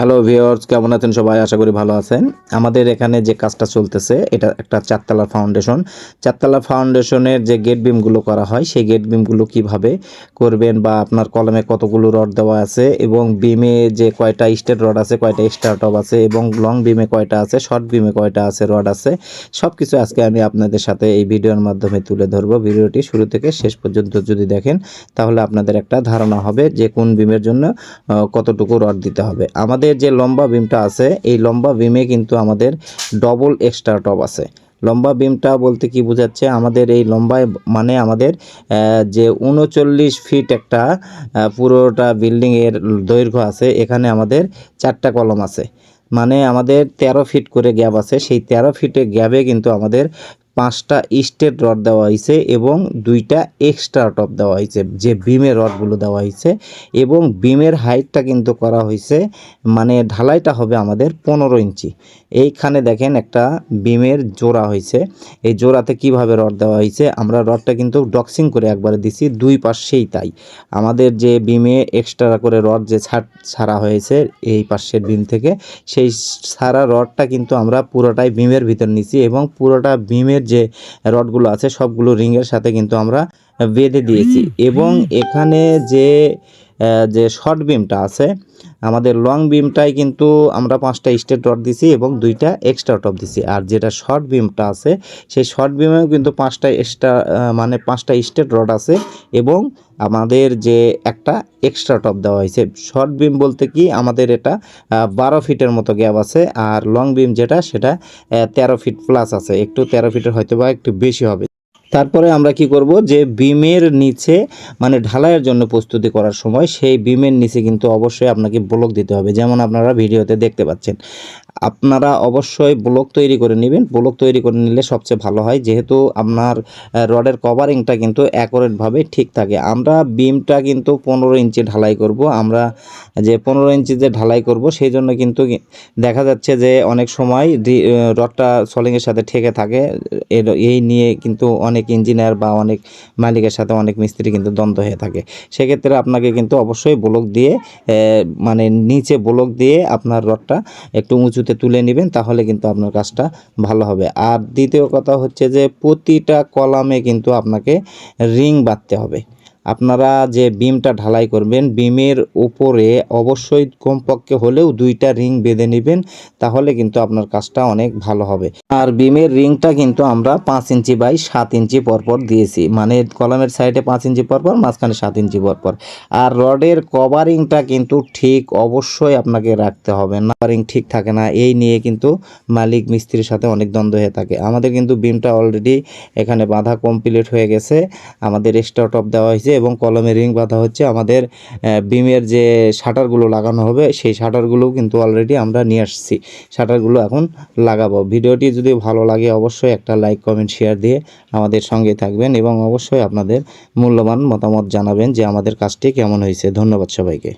Hello viewers কেমন আছেন সবাই? আশা করি ভালো আছেন। আমাদের এখানে যে কাজটা চলতেছে, এটা একটা চারতলা ফাউন্ডেশন চারতলা ফাউন্ডেশনের যে গেট বিমগুলো করা হয়, সেই গেট বিমগুলো কীভাবে করবেন বা আপনার কলমে কতগুলো রড দেওয়া আছে এবং বিমে যে কয়টা স্টেট রড আছে, কয়টা স্টার্টপ আছে এবং লং বিমে কয়টা আছে শর্ট বিমে কয়টা আছে রড আছে সব কিছু আজকে আমি আপনাদের সাথে এই ভিডিওর মাধ্যমে তুলে ধরবো। ভিডিওটি শুরু থেকে শেষ পর্যন্ত যদি দেখেন, তাহলে আপনাদের একটা ধারণা হবে যে কোন বিমের জন্য কতটুকু রড দিতে হবে। আমাদের যে লম্বা বিমটা আছে, এই লম্বা বিমে কিন্তু আমাদের ডবল এক্সট্রা টপ আছে। লম্বা বিমটা বলতে কি বোঝাচ্ছে? আমাদের এই লম্বায় মানে আমাদের যে উনচল্লিশ ফিট একটা পুরোটা বিল্ডিংয়ের দৈর্ঘ্য আছে, এখানে আমাদের চারটা কলম আছে। মানে আমাদের তেরো ফিট করে গ্যাপ আছে। সেই তেরো ফিটের গ্যাপে কিন্তু আমাদের পাঁচটা স্টেট রড দেওয়া হয়েছে এবং দুইটা এক্সট্রা টপ দেওয়া হয়েছে, যে বিমের রডগুলো দেওয়া হয়েছে এবং বিমের হাইটটা কিন্তু করা হয়েছে মানে ঢালাইটা হবে আমাদের পনেরো ইঞ্চি। এইখানে দেখেন একটা বিমের জোড়া হয়েছে। এই জোড়াতে কীভাবে রড দেওয়া হয়েছে, আমরা রডটা কিন্তু ডক্সিং করে একবারে দিছি, দুই পাশেই তাই। আমাদের যে বিমে এক্সট্রা করে রড যে ছাড় হয়েছে এই পাশের বিম থেকে, সেই সারা রডটা কিন্তু আমরা পুরোটাই বিমের ভিতর নিছি এবং পুরোটা বিমের যে রডগুলো আছে সবগুলো রিংয়ের সাথে কিন্তু আমরা বেঁধে দিয়েছি। এবং এখানে যে যে শর্ট বিমটা আছে আমাদের লং বিমটাই কিন্তু আমরা পাঁচটা স্টেট রড দিছি এবং দুইটা এক্সট্রা টপ দিছি। আর যেটা শর্ট বিমটা আছে সেই শর্ট বিমেও কিন্তু পাঁচটা এক্সট্রা মানে পাঁচটা স্টেট রড আছে এবং আমাদের যে একটা এক্সট্রা টপ দেওয়া হয়েছে। শর্ট বিম বলতে কি? আমাদের এটা বারো ফিটের মতো গ্যাপ আছে আর লং বিম যেটা, সেটা তেরো ফিট প্লাস আছে। একটু তেরো ফিটের হয়তো বা একটু বেশি হবে। তারপরে আমরা কি করব? যে বিমের নিচে মানে ঢালাইয়ের জন্য প্রস্তুতি করার সময়, সেই বিমের নিচে কিন্তু অবশ্যই আপনাকে ব্লক দিতে হবে। যেমন আপনারা ভিডিওতে দেখতে পাচ্ছেন। আপনারা অবশ্যই ব্লক তৈরি করে নেবেন। ব্লক তৈরি করে নিলে সবচেয়ে ভালো হয়, যেহেতু আপনার রডের কভারিংটা কিন্তু অ্যাকোরেটভাবে ঠিক থাকে। আমরা বিমটা কিন্তু পনেরো ইঞ্চি ঢালাই করব। আমরা যে পনেরো ইঞ্চি যে ঢালাই করব সেই জন্য কিন্তু দেখা যাচ্ছে যে অনেক সময় রডটা সলিংয়ের সাথে ঠেকে থাকে। এই নিয়ে কিন্তু অনেক ইঞ্জিনিয়ার বা অনেক মালিকের সাথে অনেক মিস্ত্রি কিন্তু দ্বন্দ্ব হয়ে থাকে। সেক্ষেত্রে আপনাকে কিন্তু অবশ্যই ব্লক দিয়ে মানে নিচে ব্লক দিয়ে আপনার রডটা একটু উঁচুতে তুলে নেবেন, তাহলে কিন্তু আপনার কাজটা ভালো হবে। আর দ্বিতীয় কথা হচ্ছে যে, প্রতিটা কলামে কিন্তু আপনাকে রিং বাঁধতে হবে। আপনারা যে বিমটা ঢালাই করবেন, বিমের উপরে অবশ্যই কমপক্ষে হলেও দুইটা রিং বেঁধে নেবেন, তাহলে কিন্তু আপনার কাজটা অনেক ভালো হবে। আর বিমের রিংটা কিন্তু আমরা পাঁচ ইঞ্চি বাই সাত ইঞ্চি পরপর দিয়েছি মানে কলমের সাইডে পাঁচ ইঞ্চি পরপর, মাঝখানে সাত ইঞ্চি পরপর। আর রডের কভারিংটা কিন্তু ঠিক অবশ্যই আপনাকে রাখতে হবে, না কভারিং ঠিক থাকে না, এই নিয়ে কিন্তু মালিক মিস্ত্রির সাথে অনেক দ্বন্দ্ব হয়ে থাকে। আমাদের কিন্তু বিমটা অলরেডি এখানে বাঁধা কমপ্লিট হয়ে গেছে, আমাদের এক্সট্রা টপ দেওয়া হয়েছে। এবং কলমে রিং বাঁধা হচ্ছে, আমাদের বিমের যে শাটারগুলো লাগানো হবে, সেই শাটারগুলোও কিন্তু অলরেডি আমরা নিয়ে আসছি। শাটারগুলো এখন লাগাবো। ভিডিওটি যদি ভালো লাগে অবশ্যই একটা লাইক কমেন্ট শেয়ার দিয়ে আমাদের সঙ্গে থাকবেন এবং অবশ্যই আপনাদের মূল্যবান মতামত জানাবেন যে আমাদের কাজটি কেমন হয়েছে। ধন্যবাদ সবাইকে।